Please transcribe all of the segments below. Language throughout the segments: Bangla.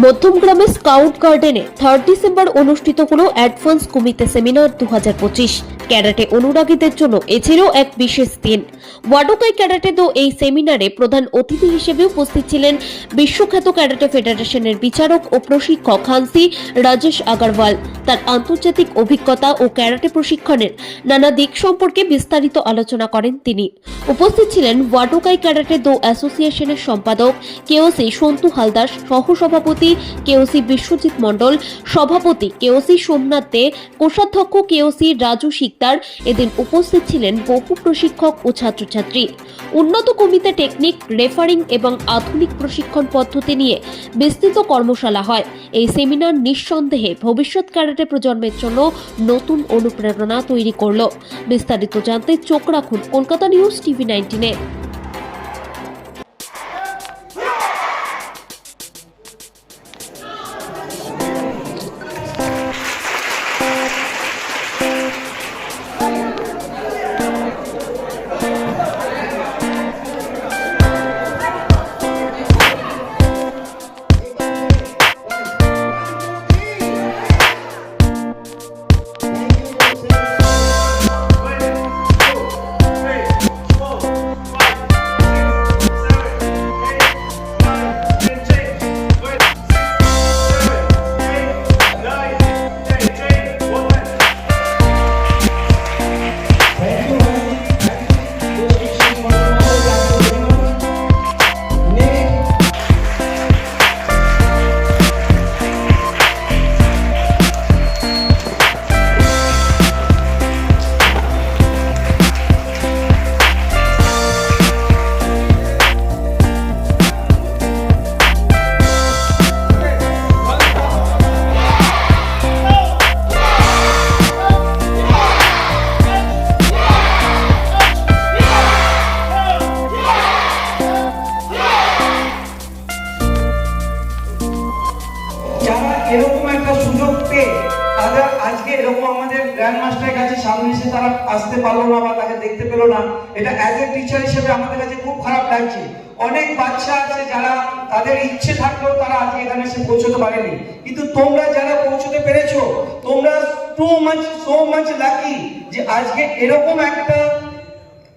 মধ্যমগ্রামে স্কাউট গার্ডেনে থার্ড ডিসেম্বর অনুষ্ঠিত হলো অ্যাডভান্স কুমিতে সেমিনার দু ক্যারাটে অনুরাগীদের জন্য এ ছিল এক বিশেষ দিন। ওয়াডোকাই ক্যারাটে দো এই সেমিনারে প্রধান অতিথি হিসেবে উপস্থিত ছিলেন বিশ্বখ্যাত ক্যারাটে ফেডারেশনের বিচারক ও প্রশিক্ষক হানসি রাজেশ আগারওয়াল। তার আন্তর্জাতিক অভিজ্ঞতা ও ক্যারাটে প্রশিক্ষণের নানা দিক সম্পর্কে বিস্তারিত আলোচনা করেন তিনি। উপস্থিত ছিলেন ওয়াডোকাই ক্যারাটে দো অ্যাসোসিয়েশনের সম্পাদক কেওসি সন্তু হালদার, সহসভাপতি কেওসি বিশ্বজিৎ মণ্ডল, সভাপতি কেওসি সোমনাথ দে, কোষাধ্যক্ষ কেওসি রাজু শিকদার, এদিন উপস্থিত ছিলেন বহু প্রশিক্ষক ও ছাত্রছাত্রী। উন্নত কমিতে টেকনিক, রেফারিং এবং আধুনিক প্রশিক্ষণ পদ্ধতি নিয়ে বিস্তৃত কর্মশালা হয়। এই সেমিনার নিঃসন্দেহে ভবিষ্যৎ ক্যারেটে প্রজন্মের জন্য নতুন অনুপ্রেরণা তৈরি করল। বিস্তারিত জানতে চোখ রাখুন কলকাতা নিউজ টিভি নাইনটিনে। এটা অ্যাজ এ টিচার হিসেবে আমাদের কাছে খুব খারাপ লাগছে। অনেক বাচ্চা আছে যারা তাদের ইচ্ছে থাকলেও তারা আজকে এখানে এসে পৌঁছতে পারেনি। কিন্তু তোমরা যারা পৌঁছতে পেরেছ, তোমরা too much so much lucky যে আজকে এরকম একটা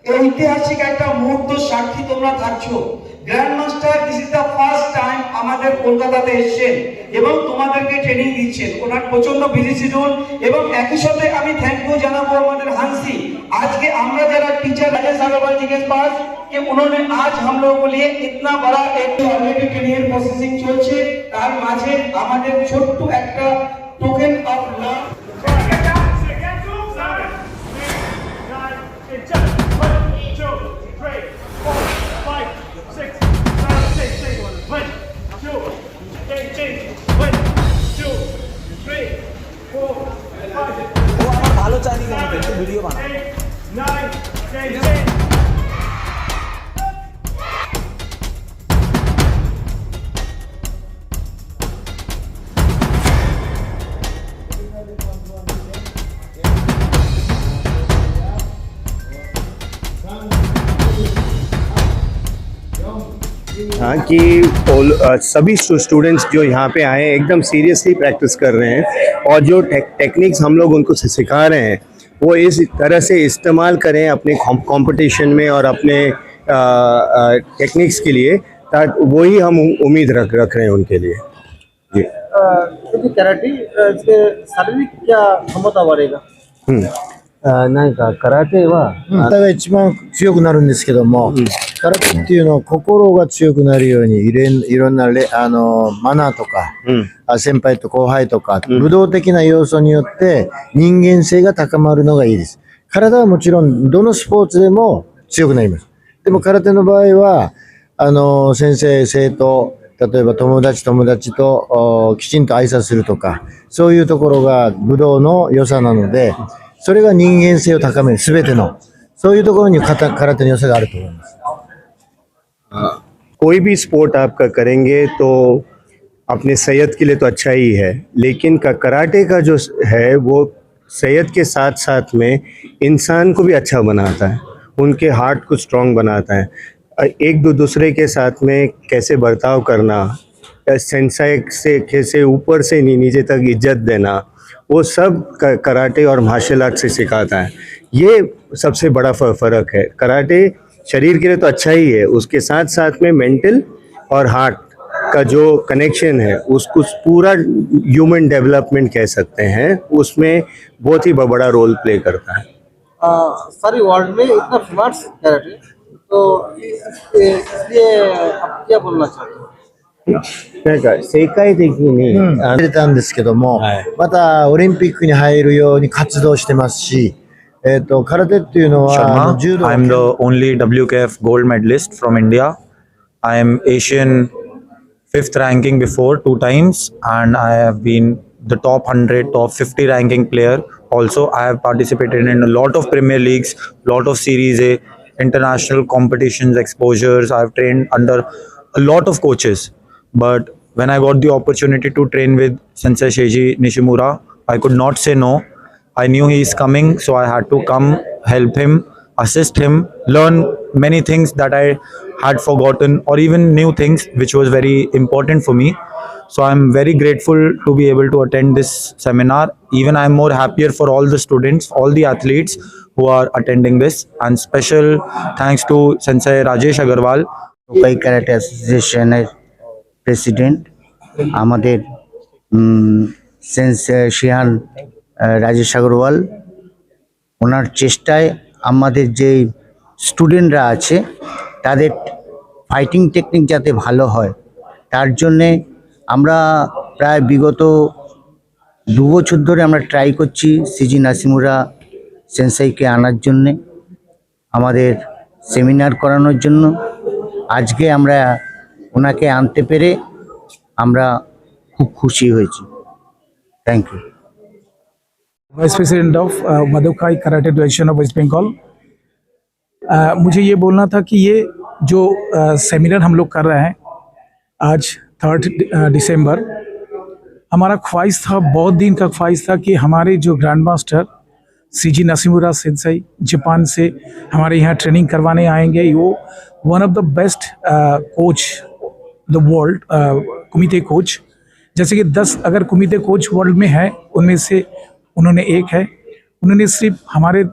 ঐতিহাসিক একটা মুহূর্ত সাক্ষী তোমরা থাকছো। grand master this is the first time আমাদের কলকাতাতে এসেছেন এবং তোমাদেরকে ট্রেনিং দিচ্ছেন ওনার প্রচন্ড বিজি শিডিউল এবং একই সাথে আমি থ্যাংক ইউ জানাবো আমাদের हांसी आज के আমরা যারা टीचर राजेश अग्रवाल जी के पास कि उन्होंने आज हम लोगों के लिए इतना बड़ा एक ऑलरेडी कैरियर प्रोसेसिंग চলছে তার মাঝে আমাদের ছোট্ট একটা টোকেন অফ লাভ ভালো চাইনি কেন একটু ভিডিও বানা हाँ कि all- अ, सभी स्टूडेंट्स जो यहाँ पे आए हैं एकदम सीरियसली प्रैक्टिस कर रहे हैं और जो टेक, टेक्निक्स हम लोग उनको सि- सिखा रहे हैं वो इस तरह से इस्तेमाल करें अपने कंपटीशन में और अपने टेक्निक्स के लिए ताकि वही हम उ- उम्मीद रख रख रहे हैं उनके लिए जी क्योंकि कराटे इसके शारीरिक क्या क्षमता बढ़ेगा うんあ何か空手は、体が一番強くなるんですけども、空 手っていうのは心が強くなるようにいろんいろんなレあのマナーとか、うんあ先輩と後輩とか、うん武道的な要素によって人間性が高まるのがいいです。体はもちろんどのスポーツでも強くなります。でも空手の場合は、あの、先生、生徒、例えば友達友達とおきちんと挨拶するとか、そういうところが武道の良さなので、それが人間性を高める、すべての。そういうところに空空手の良さがあると思います。कोई भी स्पोर्ट आपका करेंगे तो अपने सेहत के लिए तो अच्छा ही है, लेकिन का कराटे का जो है, वो सेहत के साथ साथ में इंसान को भी अच्छा बनाता है, उनके हार्ट को स्ट्रांग बनाता है। एक दो दूसरे के साथ में कैसे बर्ताव करना, सेंसाई से, कैसे ऊपर से नीचे तक इज़्ज़त देना, वो सब कराटे और मार्शल आर्ट से सिखाता है। ये सबसे बड़ा फ़र्क है। कराटे शरीर के लिए तो अच्छा ही है उसके साथ साथ में मेंटल और हार्ट का जो कनेक्शन है उसको पूरा ह्यूमन डेवलपमेंट कह सकते हैं उसमें बहुत ही ब- बड़ा रोल प्ले करता है आ, सारी वर्ल्ड में इतना फेमस कैरेटे तो इस- इसलिए आप क्या बोलना चाहते हो なんか世界的に、あ出たんですけども、またオリンピックに入るように活動してますし、 えっ、と、空手っていうのは、あの柔 Sharma. 道 I'm the only WKF gold medalist from India. I am Asian fifth ranking before two times, and I have been the top 100, top 50 ranking player. Also, I have participated in a lot of Premier Leagues, lot of Series A, international competitions, exposures. I've trained under a lot of coaches. But when I got the opportunity to train with Sensei Sheiji Nishimura, I could not say no. I knew he is coming, so I had to come, help him, assist him, learn many things that I had forgotten, or even new things which was very important for me. So I'm very grateful to be able to attend this seminar. Even I'm more happier for all the students, all the athletes who are attending this, and special thanks to Sensei Rajesh Agarwal Lokai karate অ্যাসোসিয়েশনের প্রেসিডেন্ট আমাদের উম, সেন্স শিহান আহ, রাজেশ আগরওয়াল, ওনার চেষ্টায় আমাদের যে স্টুডেন্টরা আছে, তাদের ফাইটিং টেকনিক যাতে ভালো হয়, তার জন্যে আমরা প্রায় বিগত দু বছর ধরে আমরা ট্রাই করছি সিজি নাসিমুরা সেন্সাইকে আনার জন্যে, আমাদের সেমিনার করানোর জন্য। আজকে আমরা ওনাকে আনতে পেরে আমরা খুব খুশি হয়েছি। Thank you vice president of मधुकाई karate association of West Bengal मुझे ये बोलना था कि ये जो सेमिनार हम लोग कर रहे हैं आज थर्ड दिसंबर हमारा ख्वाहिश था, बहुत दिन का ख्वाहिश था कि हमारे जो grand master C G Nishimura sensei Japan से हमारे यहाँ ट्रेनिंग करवाने आएँगे। वो one of the best coach the world kumite coach जैसे कि 10 अगर कुमिते कोच वर्ल्ड में है, उनमें से उन्होंने एक है। उन्होंने सिर्फ़ हमारे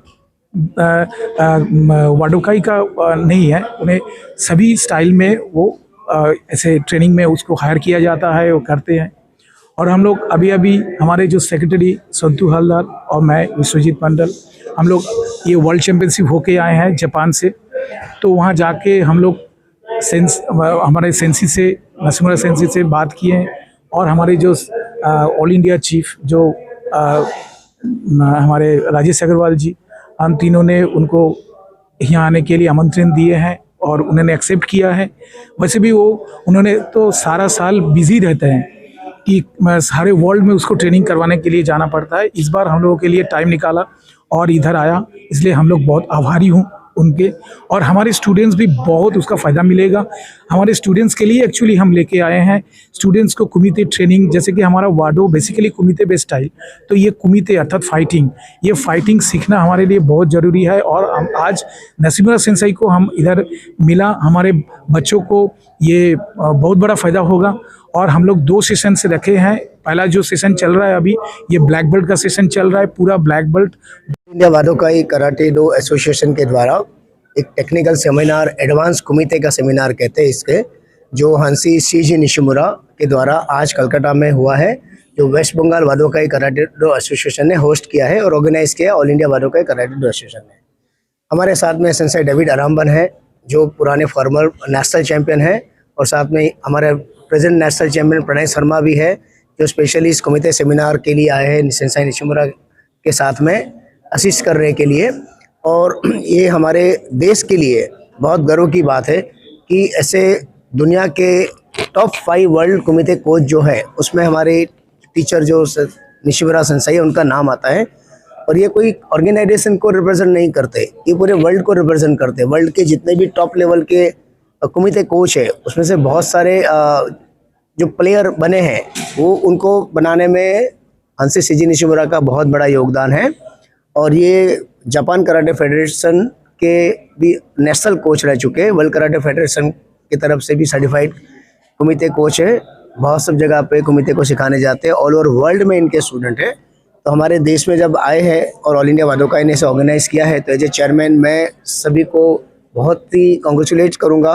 वाडोकाई का नहीं है। उन्हें सभी स्टाइल में वो ऐसे ट्रेनिंग में उसको हायर किया जाता है, वो करते हैं। और हम लोग अभी अभी हमारे जो सेक्रेटरी संतु हलदार और मैं, विश्वजीत मंडल, हम लोग ये वर्ल्ड चैम्पियनशिप होके आए हैं जापान से। तो वहाँ जाके हम लोग सेंस हमारे सेंसी से नसीमुरा सेंसी से बात किए और हमारे जो ऑल इंडिया चीफ जो न- हमारे राजेश अग्रवाल जी, हम तीनों ने उनको यहाँ आने के लिए आमंत्रण दिए हैं और उन्होंने एक्सेप्ट किया है। वैसे भी वो, उन्होंने तो सारा साल बिज़ी रहते हैं कि सारे वर्ल्ड में उसको ट्रेनिंग करवाने के लिए जाना पड़ता है। इस बार हम लोगों के लिए टाइम निकाला और इधर आया, इसलिए हम लोग बहुत आभारी हूँ। उनके। और हमारे स्टूडेंट्स भी बहुत उसका फ़ायदा मिलेगा। हमारे स्टूडेंट्स के लिए एक्चुअली हम लेके आए हैं। स्टूडेंट्स को कुमिते ट्रेनिंग जैसे कि हमारा Wado basically kumite based style तो ये कुमिते अर्थात फाइटिंग ये फाइटिंग सीखना हमारे लिए बहुत ज़रूरी है। और हम आज नसीमुरा सेंसाई को हम इधर मिला, हमारे बच्चों को ये बहुत बड़ा फ़ायदा होगा। और हम लोग दो सेशन से रखे हैं। पहला जो सेशन चल रहा है अभी, ये ब्लैक बेल्ट का सेशन चल रहा है, पूरा black belt India Wadokai karate do association के द्वारा एक टेक्निकल सेमिनार एडवांस कुमिते का सेमिनार कहते हैं इसके, जो हँसी सी जी निशिमुरा के द्वारा आज कलकत्ता में हुआ है, जो West Bengal Wadokai karate do association ने होस्ट किया है और ऑर्गेनाइज किया all India Wadokai karate do association ने। हमारे साथ में सेंसर डेविड आरामबन है, जो पुराने फॉर्मर नेशनल चैंपियन है, और साथ में हमारे present national champion Pranay Sharma भी है जो स्पेशली इस सेमिनार के लिए आए हैं सेंसाई निशिमुरा के साथ में असिस्ट करने के लिए। और ये हमारे देश के लिए बहुत गर्व की बात है कि ऐसे दुनिया के top five world kumite coach जो है, उसमें हमारे टीचर जो निशिमुरा संसाई है उनका नाम आता है। और ये कोई ऑर्गेनाइजेशन को रिप्रेजेंट नहीं करते, ये पूरे वर्ल्ड को रिप्रेजेंट करते वर्ल्ड के जितने भी टॉप लेवल के कुमिते कोच है, उसमें से बहुत सारे जो प्लेयर बने हैं, वो उनको बनाने में हँसी सिजी निशिमुरा का बहुत बड़ा योगदान है। और ये जापान कराटे फेडरेशन के भी नेशनल कोच रह चुके हैं। वर्ल्ड कराटे फेडरेशन की तरफ़ से भी सर्टिफाइड कुमिते कोच है। बहुत सब जगह पे कुमिते को सिखाने जाते हैं। ऑल ओवर वर्ल्ड में इनके स्टूडेंट हैं। तो हमारे देश में जब आए हैं और ऑल इंडिया वादोकाई ने इसे ऑर्गेनाइज किया है तो एज ए चेयरमैन मैं सभी को बहुत ही कॉन्ग्रेचुलेट करूँगा।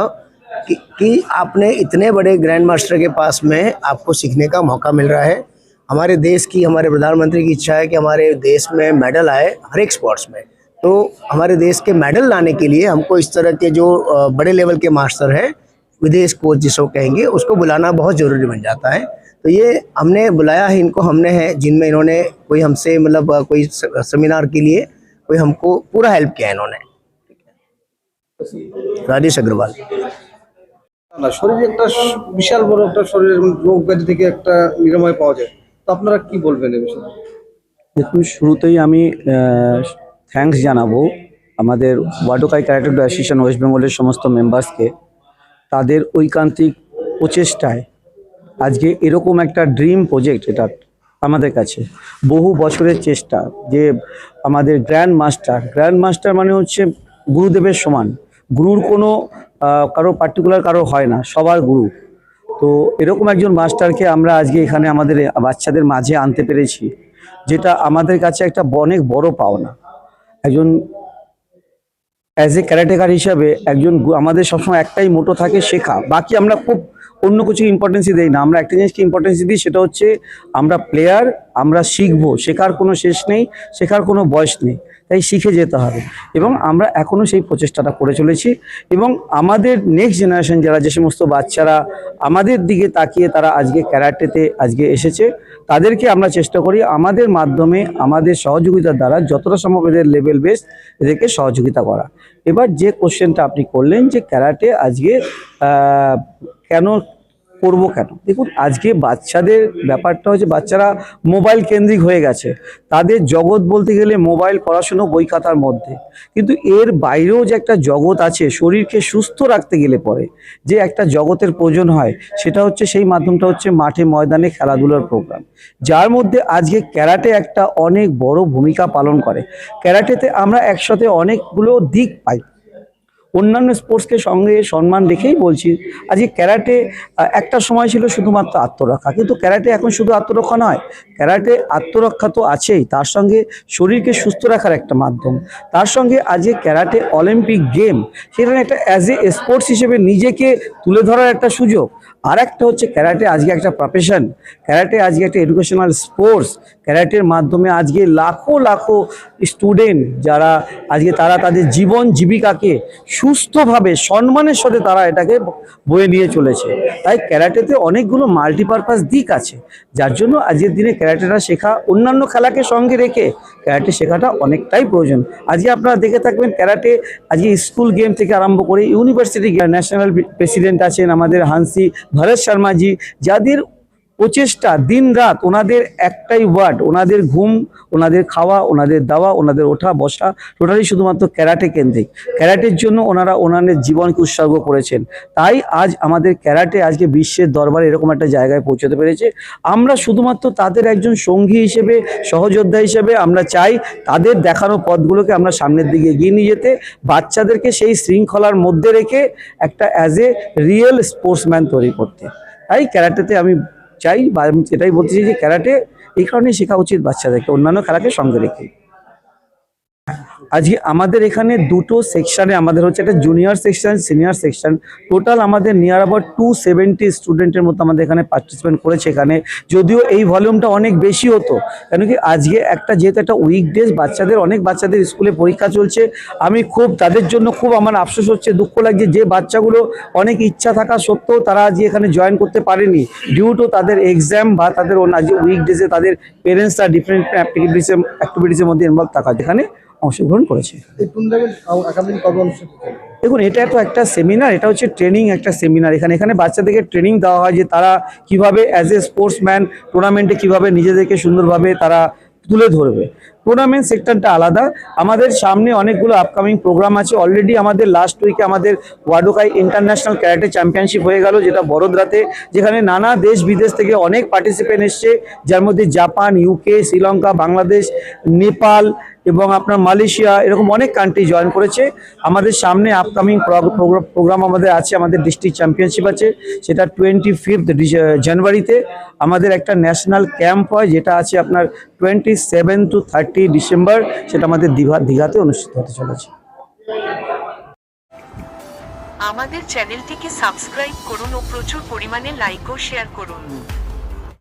कि, कि आपने इतने बड़े ग्रैंड मास्टर के पास में आपको सीखने का मौका मिल रहा है। हमारे देश की हमारे प्रधानमंत्री की इच्छा है कि हमारे देश में मेडल आए हर एक स्पोर्ट्स में। तो हमारे देश के मेडल लाने के लिए हमको इस तरह के जो बड़े लेवल के मास्टर हैं विदेश कोच जिसको कहेंगे उसको बुलाना बहुत ज़रूरी बन जाता है। तो ये हमने बुलाया है इनको हमने है जिनमें इन्होंने कोई हमसे मतलब कोई सेमिनार के लिए कोई हमको पूरा हेल्प किया इन्होंने। राजेश अग्रवाल। না, শরীরে একটা বিশাল বড় একটা শরীরের রোগ ব্যাধি থেকে একটা নিরাময় পাওয়া যায়। তো আপনারা কি বলবেন এ বিষয়ে? দেখুন, শুরুতেই আমি থ্যাঙ্কস জানাব আমাদের ওয়াডোকাই ক্যারাটে অ্যাসোসিয়েশন ওয়েস্ট বেঙ্গলের সমস্ত মেম্বার্সকে তাদের ঐকান্তিক প্রচেষ্টায় আজকে এরকম একটা ড্রিম প্রজেক্ট এটা আমাদের কাছে। বহু বছরের চেষ্টা যে আমাদের গ্র্যান্ড মাস্টার গ্র্যান্ড মাস্টার মানে হচ্ছে গুরুদেবের সমান। গুরুর কোনো কারও পার্টিকুলার কারও হয় না, সবার গুরু। তো এরকম একজন মাস্টারকে আমরা আজকে এখানে আমাদের বাচ্চাদের মাঝে আনতে পেরেছি, যেটা আমাদের কাছে একটা অনেক বড় পাওনা। একজন অ্যাজ এ ক্যারাটেকার হিসাবে একজন আমাদের সবসময় একটাই মোটো থাকে, শেখা। বাকি আমরা খুব অন্য কিছু ইম্পর্টেন্সই দিই না। আমরা একটা জিনিসকে ইম্পর্টেন্স দিই, সেটা হচ্ছে আমরা প্লেয়ার আমরা শিখব। শেখার কোনো শেষ নেই, শেখার কোনো বয়স নেই। তাই শিখে যেতে হবে। এবং আমরা এখনও সেই প্রচেষ্টাটা করে চলেছি। এবং আমাদের নেক্সট জেনারেশন যারা যে সমস্ত বাচ্চারা আমাদের দিকে তাকিয়ে তারা আজকে ক্যারাটেতে আজকে এসেছে, তাদেরকে আমরা চেষ্টা করি আমাদের মাধ্যমে আমাদের সহযোগিতার দ্বারা যতটা সম্ভব এদের লেভেল বেস এদেরকে সহযোগিতা করা। এবার যে কোশ্চেনটা আপনি করলেন যে ক্যারাটে আজকে কেন করব কেন? দেখুন, আজকে বাচ্চাদের ব্যাপারটা হচ্ছে বাচ্চারা মোবাইল কেন্দ্রিক হয়ে গেছে। তাদের জগৎ বলতে গেলে মোবাইল পড়াশুনো বই খাতার মধ্যে। কিন্তু এর বাইরেও যে একটা জগৎ আছে, শরীরকে সুস্থ রাখতে গেলে পরে যে একটা জগতের প্রয়োজন হয়, সেটা হচ্ছে সেই মাধ্যমটা হচ্ছে মাঠে ময়দানে খেলাধুলার প্রোগ্রাম যার মধ্যে আজকে ক্যারাটে একটা অনেক বড় ভূমিকা পালন করে। ক্যারাটেতে আমরা একসাথে অনেকগুলো দিক পাই। অন্যান্য স্পোর্টসকে সঙ্গে সম্মান রেখেই বলছি। আজকে ক্যারাটে একটা সময় ছিল শুধুমাত্র আত্মরক্ষা। কিন্তু ক্যারাটে এখন শুধু আত্মরক্ষা নয় ক্যারাটে আত্মরক্ষা তো আছেই। তার সঙ্গে শরীরকে সুস্থ রাখার একটা মাধ্যম। তার সঙ্গে আজকে ক্যারাটে অলিম্পিক গেম সেখানে একটা অ্যাজ এ স্পোর্টস হিসেবে নিজেকে তুলে ধরার একটা সুযোগ। আর একটা হচ্ছে ক্যারাটে, আজকে একটা প্রফেশন ক্যারাটে আজকে একটা এডুকেশনাল স্পোর্টস ক্যারাটের মাধ্যমে আজকে লাখো লাখো স্টুডেন্ট যারা আজকে তারা তাদের জীবন জীবিকাকে সুস্থভাবে, সম্মানের সাথে তারা এটাকে বয়ে নিয়ে চলেছে। তাই ক্যারাটেতে অনেকগুলো মাল্টিপারপাস দিক আছে। যার জন্য আজকের দিনে ক্যারাটেটা শেখা অন্যান্য খেলাকে সঙ্গে রেখে ক্যারাটে শেখাটা অনেকটাই প্রয়োজন। আজকে আপনারা দেখে থাকবেন ক্যারাটে আজকে স্কুল গেম থেকে আরম্ভ করে ইউনিভার্সিটি ন্যাশনাল প্রেসিডেন্ট আছেন আমাদের হানসি ভরত শর্মাজি, যাদের প্রচেষ্টা দিন রাত ওনাদের একটাই ওয়ার্ড, ওনাদের ঘুম, ওনাদের খাওয়া, ওনাদের দাওয়া, ওনাদের ওঠা, বসা, টোটালি শুধুমাত্র ক্যারাটে কেন্দ্রিক। ক্যারাটের জন্য ওনারা ওনাদের জীবনকে উৎসর্গ করেছেন। তাই আজ আমাদের ক্যারাটে আজকে বিশ্বের দরবারে এরকম একটা জায়গায় পৌঁছতে পেরেছে। আমরা শুধুমাত্র তাদের একজন সঙ্গী হিসেবে, সহযোদ্ধা হিসেবে আমরা চাই তাদের দেখানো পথগুলোকে আমরা সামনের দিকে এগিয়ে নিয়ে যেতে, বাচ্চাদেরকে সেই শৃঙ্খলার মধ্যে রেখে একটা অ্যাজ এ রিয়েল স্পোর্টসম্যান তৈরি করতে। তাই ক্যারাটেতে আমি চাই বা এটাই বলতে চাই যে ক্যারাটে এই কারণেই শেখা উচিত বাচ্চাদেরকে, অন্যান্য খেলাকে সঙ্গে রেখে আজকে আমাদের এখানে দুটো সেকশানে আমাদের হচ্ছে একটা junior section senior section total আমাদের নিয়ার অ্যাবাউট টু সেভেন্টি স্টুডেন্টের মতো আমাদের এখানে পার্টিসিপেন্ট করেছে এখানে। যদিও এই ভলিউমটা অনেক বেশি হতো, কেন কি আজকে একটা যেহেতু একটা উইকডেজ বাচ্চাদের, অনেক বাচ্চাদের স্কুলে পরীক্ষা চলছে। আমি খুব, তাদের জন্য খুব আমার আফসোস হচ্ছে, দুঃখ লাগছে যে বাচ্চাগুলো অনেক ইচ্ছা থাকা সত্ত্বেও তারা আজকে এখানে জয়েন করতে পারেনি। ডিউ টু তাদের এক্সাম বা তাদের আজকে উইকডেজে তাদের পেরেন্টসরা ডিফারেন্ট অ্যাক্টিভিটিসে অ্যাক্টিভিটিসের মধ্যে ইনভলভ থাকা। যেখানে অংশগ্রহণ করেছে। দেখুন এটা তো একটা সেমিনার এটা হচ্ছে ট্রেনিং একটা সেমিনার এখানে এখানে বাচ্চাদেরকে ট্রেনিং দেওয়া হয় যে তারা কীভাবে অ্যাজ এ স্পোর্টসম্যান টুর্নামেন্টে কীভাবে নিজেদেরকে সুন্দরভাবে তারা তুলে ধরবে। টুর্নামেন্ট সেক্টরটা আলাদা। আমাদের সামনে অনেকগুলো আপকামিং প্রোগ্রাম আছে। অলরেডি আমাদের লাস্ট উইকে আমাদের ওয়াডোকাই ইন্টারন্যাশনাল ক্যারাটে চ্যাম্পিয়নশিপ হয়ে গেল, যেটা বড়োদরাতে যেখানে নানা দেশ বিদেশ থেকে অনেক পার্টিসিপেন্ট এসছে। যার মধ্যে জাপান ইউকে শ্রীলঙ্কা, বাংলাদেশ, নেপাল এবং আপনার মালয়েশিয়া, এরকম অনেক কান্ট্রি জয়েন করেছে। আমাদের সামনে আপকামিং প্রোগ্রাম আমাদের আছে। আমাদের ডিস্ট্রিক্ট চ্যাম্পিয়নশিপ আছে, সেটা টোয়েন্টি ফিফথ জানুয়ারিতে আমাদের একটা ন্যাশনাল ক্যাম্প হয়, যেটা আছে আপনার twenty seven to thirty December, সেটা আমাদের দীঘা, দীঘাতে অনুষ্ঠিত হতে চলেছে। আমাদের চ্যানেলটিকে সাবস্ক্রাইব করুন ও প্রচুর পরিমাণে লাইক ও শেয়ার করুন।